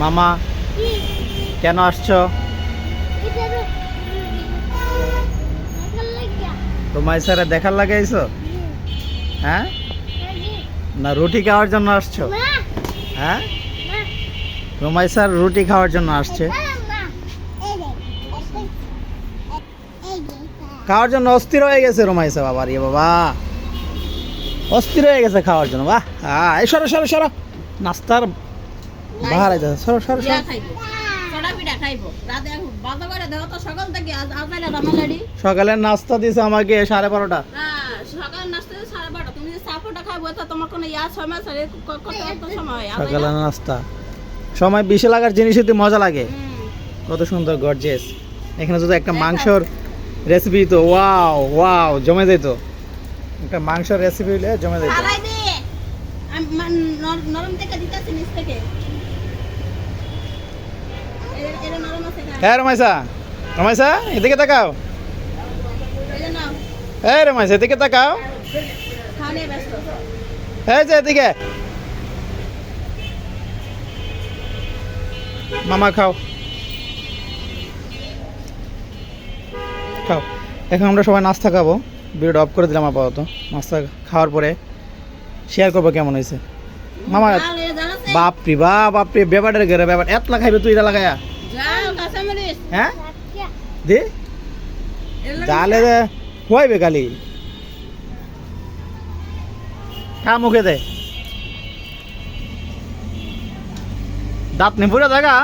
মামা, কেন আসছো? তোমায় স্যারে দেখার লাগাইছো হ্যাঁ? না, রুটি খাওয়ার জন্য আসছো? হ্যাঁ? রোমাই স্যার রুটি খাওয়ার জন্য আসছে। খাওয়ার জন্য অস্থির হয়ে গেছে রোমাই স্যার বাবা রে বাবা। অস্থির হয়ে গেছে খাওয়ার জন্য, বাহ। হ্যাঁ সরো সরো সরো। নাস্তার বাহার আছে সরো সরো সরো। খাইবো চড়া পিঠা খাইবো। রাতে বাজা করে দেওয়া তো সকাল নাস্তা দিছে আমাকে সাড়ে বারোটা। হ্যাঁ সকাল নাস্তা সাড়ে বারোটা। তুমি যদি সাপোটা খাইবো তো তোমার কোনো ইয়া সময় আছে কত কত সময় হয়? আজ সকালের নাস্তা। সময় বেশি লাগার জিনিসই তো মজা লাগে। কত সুন্দর গর্জেস এখানে যদি একটা মাংসর রেসিপি তো ওয়াও ওয়াও জমে যেত একটা মাংসর রেসিপি হলে জমে যেত মান- নরম থেকে দিতেছি নিচ থেকে এর- এর নরম আছে না? হ্যাঁ রমাইসা। রমাইসা, এদিকে তাকাও। হ্যাঁ রমাইসা, এদিকে তাকাও। এই যে এদিকে। মামা, খাও। খাও। এখন আমরা সবাই নাস্তা খাব। ভিডিওটা অফ করে দিলাম আপাতত। নাস্তা খাওয়ার পরে শেয়ার করব কেমন হয়েছে। মামা? বাপরি বা বাপরি ব্যাপারের ঘরে ব্যাপার। এতলা খাইবে তুই এটা লাগায়া? হ্যাঁ? দে। জালে কালি খা মুখে দে। দাঁত নে পুরো জায়গা।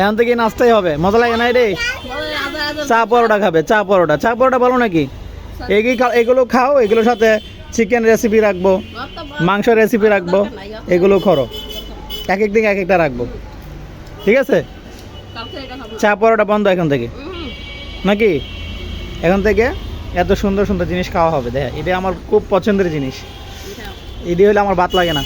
এখন থেকে নাস্তাই হবে। মজা লাগে না রে? চা পরোটা খাবে চা পরোটা। চা পরোটা বলো নাকি? খাও এগুলো খাও এগুলোর সাথে চিকেন রেসিপি রাখব মাংস রেসিপি রাখব এগুলো খরো এক এক দিন এক একটা রাখব। ঠিক আছে? চা পরোটা বন্ধ এখন থেকে। নাকি? এখন থেকে এত সুন্দর সুন্দর জিনিস খাওয়া হবে দেখ এটা আমার খুব পছন্দের জিনিস। এটি হলে আমার বাত লাগে না।